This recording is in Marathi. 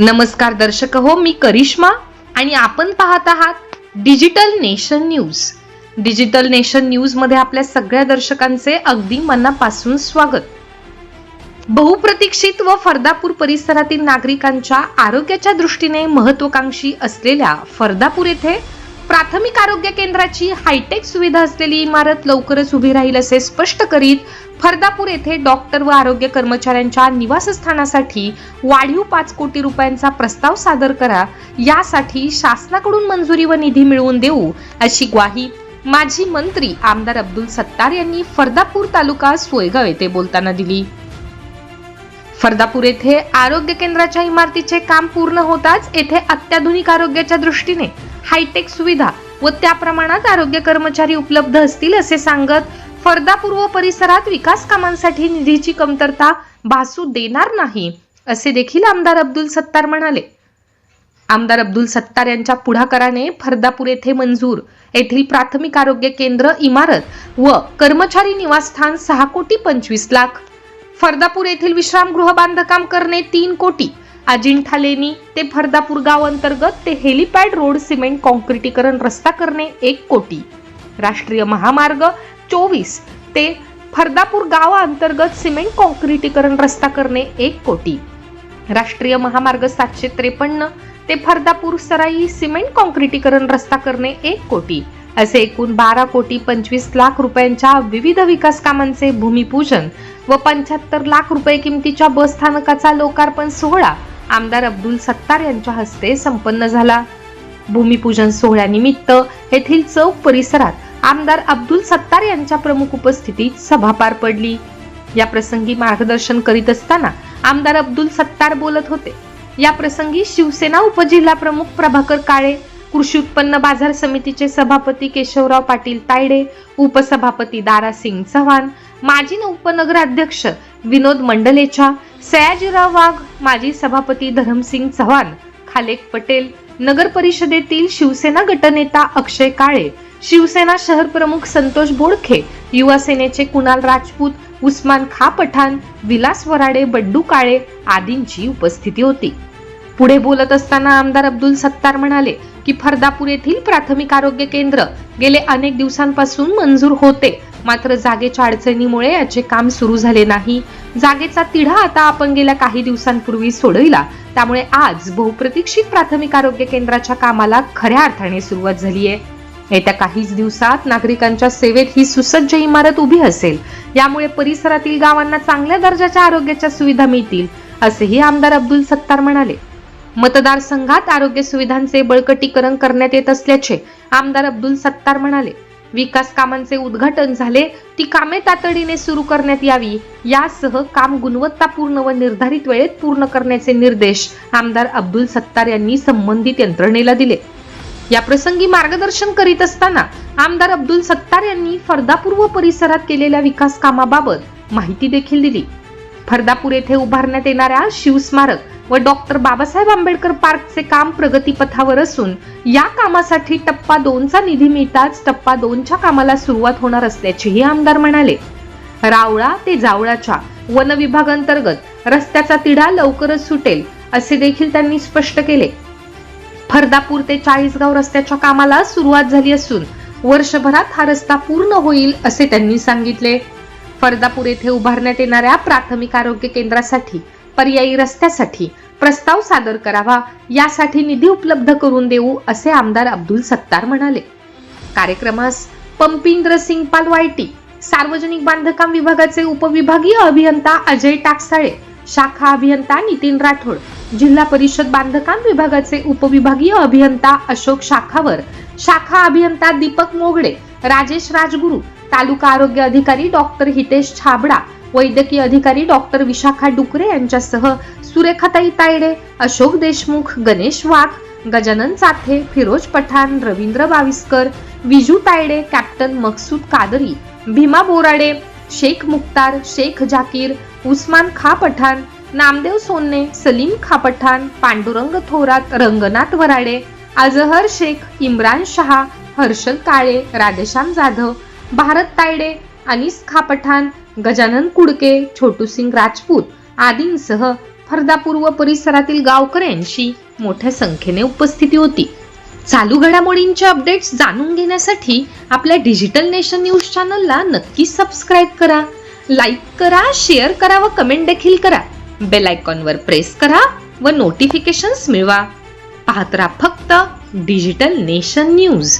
नमस्कार दर्शक हो मी करिश्मा आणि आपण पाहत आहात digital nation news digital nation न्यूजमध्ये आपल्या सगळ्या दर्शकांचे अगदी मनापासून स्वागत. बहुप्रतीक्षित व फरदापूर परिसरातील नागरिकांच्या आरोग्याच्या दृष्टीने महत्वाकांक्षी असलेल्या फरदापूर येथे प्राथमिक आरोग्य केंद्राची हायटेक सुविधा असलेली इमारत लवकरच उभी राहील असे स्पष्ट करीत फरदापूर येथे डॉक्टर व आरोग्य कर्मचाऱ्यांच्या निवासस्थानासाठी वाढीव पाच कोटी रुपयांचा प्रस्ताव सादर करा. यासाठी शासनाकडून मंजुरी व निधी मिळवून देऊ अशी ग्वाही माजी मंत्री आमदार अब्दुल सत्तार यांनी फरदापूर तालुका सोयगाव येथे बोलताना दिली. फरदापूर येथे आरोग्य केंद्राच्या इमारतीचे काम पूर्ण होताच येथे अत्याधुनिक आरोग्याच्या दृष्टीने हायटेक सुविधा व त्या प्रमाणात आरोग्य कर्मचारी उपलब्ध असतील असे सांगत फरदापूर व परिसरात विकास कामांसाठी निधीची कमतरता भासू देणार नाही असे देखील आमदार अब्दुल सत्तार म्हणाले. आमदार अब्दुल सत्तार यांच्या पुढाकाराने फरदापूर येथे मंजूर येथील प्राथमिक आरोग्य केंद्र इमारत व कर्मचारी निवासस्थान सहा कोटी पंचवीस लाख. फरदापूर येथील विश्रामगृह बांधकाम करणे तीन कोटी अजिंठा लेणी ते फरदापूर गाव अंतर्गत ते हेलिपॅड रोड सिमेंट कॉन्क्रिटीकरण रस्ता करणे एक कोटी. राष्ट्रीय महामार्ग चोवीस ते फरदापूर गाव अंतर्गत सिमेंट कॉन्क्रिटीकरण रस्ता करणे एक कोटी. राष्ट्रीय महामार्ग सातशे त्रेपन्न ते फरदापूर सराई सिमेंट कॉन्क्रिटीकरण रस्ता करणे एक कोटी. असे एकूण बारा कोटी पंचवीस लाख रुपयांच्या विविध विकास कामांचे भूमिपूजन व पंच्याहत्तर लाख रुपये किमतीच्या बस स्थानकाचा लोकार्पण सोहळा आमदार अब्दुल सत्तार यांच्या हस्ते संपन्न झाला. भूमिपूजन सोहळ्यानिमित्त येथील चौक परिसरात आमदार अब्दुल सत्तार यांच्या प्रमुख उपस्थितीत सभा पार पडली. या प्रसंगी मार्गदर्शन करीत असताना आमदार अब्दुल सत्तार बोलत होते. या प्रसंगी शिवसेना उपजिल्हा प्रमुख प्रभाकर काळे कृषी उत्पन्न बाजार समितीचे सभापती केशवराव पाटील तायडे उपसभापती दारासिंग चव्हाण माजी उपनगराध्यक्ष विनोद मंडलेचा सयाजीराव वाघ माजी सभापती धरमसिंग चव्हाण खालेक पटेल नगर परिषदेतील शिवसेना गटनेता अक्षय काळे शिवसेना शहर प्रमुख संतोष बोडखे युवा सेनेचे कुणाल राजपूत उस्मान खा पठाण विलास वराडे बड्डू काळे आदींची उपस्थिती होती. पुढे बोलत असताना आमदार अब्दुल सत्तार म्हणाले की फरदापूर येथील प्राथमिक आरोग्य केंद्र गेले अनेक दिवसांपासून मंजूर होते. मात्र जागेच्या अडचणीमुळे याचे काम सुरू झाले नाही. जागेचा तिढा आता आपण गेल्या काही दिवसांपूर्वी सोडविला. त्यामुळे आज बहुप्रतीक्षित प्राथमिक आरोग्य केंद्राच्या कामाला खऱ्या अर्थाने सुरुवात झाली आहे येत्या काहीच दिवसात नागरिकांच्या सेवेत ही सुसज्ज इमारत उभी असेल. यामुळे परिसरातील गावांना चांगल्या दर्जाच्या आरोग्याच्या सुविधा मिळतील असेही आमदार अब्दुल सत्तार म्हणाले. मतदारसंघात आरोग्य सुविधांचे बळकटीकरण करण्यात येत असल्याचे आमदार अब्दुल सत्तार म्हणाले. विकास कामांचे उद्घाटन झाले ती कामे तातडीने सुरू करण्यात यावी यासह काम गुणवत्तापूर्ण व निर्धारित वेळेत पूर्ण करण्याचे निर्देश आमदार अब्दुल सत्तार यांनी संबंधित यंत्रणेला दिले. या प्रसंगी मार्गदर्शन करीत असताना आमदार अब्दुल सत्तार यांनी फरदापूर्व परिसरात केलेल्या विकास कामाबाबत माहिती देखील दिली. फरदापूर येथे उभारण्यात येणाऱ्या शिवस्मारक व डॉक्टर बाबासाहेब आंबेडकर पार्कचे काम प्रगतीपथावर असून या कामासाठी टप्पा दोनचा निधी मिळताच टप्पा दोनच्या कामाला सुरुवात होणार असल्याचेही आमदार म्हणाले. रावळा ते जावळाच्या वन विभागांतर्गत रस्त्याचा तिढा लवकरच सुटेल असे देखील त्यांनी स्पष्ट केले. फरदापूर ते चाळीसगाव रस्त्याच्या कामाला सुरुवात झाली असून वर्षभरात हा रस्ता पूर्ण होईल असे त्यांनी सांगितले. फरदापूर येथे उभारण्यात येणाऱ्या प्राथमिक आरोग्य केंद्रासाठी पर्यायी रस्त्यासाठी प्रस्ताव सादर करावा यासाठी निधी उपलब्ध करून देऊ असे आमदार अब्दुल सत्तार म्हणाले. कार्यक्रमास पंपिंद्र सिंग पालवायटी सार्वजनिक बांधकाम विभागाचे उपविभागीय अभियंता अजय टाकसाळे शाखा अभियंता नितीन राठोड जिल्हा परिषद बांधकाम विभागाचे उपविभागीय अभियंता अशोक शाखावर शाखा अभियंता दीपक मोगडे राजेश राजगुरू तालुका आरोग्य अधिकारी डॉक्टर हितेश छाबडा वैद्यकीय अधिकारी डॉक्टर विशाखा डुकरे यांच्यासह सुरेखाताई तायडे अशोक देशमुख गणेश वाघ गजानन साथे फिरोज पठाण रवींद्र बाविस्कर विजू तायडे कॅप्टन मकसूद कादरी भीमा बोराडे शेख मुक्तार शेख जाकीर उस्मान खा पठाण नामदेव सोन्ने सलीम खा पठाण पांडुरंग थोरात रंगनाथ वराडे अजहर शेख इम्रान शहा हर्षल काळे राधेश्याम जाधव भारत तायडे अनिस खा पठाण गजानन कुडके छोटूसिंग राजपूत आदींसह फरदापूर्व परिसरातील गावकऱ्यांची मोठ्या संख्येने उपस्थिती होती. चालू घडामोडींचे अपडेट्स जाणून घेण्यासाठी आपल्या डिजिटल नेशन न्यूज चॅनलला नक्की सबस्क्राईब करा लाईक करा शेअर करा व कमेंट देखील करा. बेल आयकॉनवर प्रेस करा व नोटिफिकेशन्स मिळवा. पाहत राहा फक्त डिजिटल नेशन न्यूज.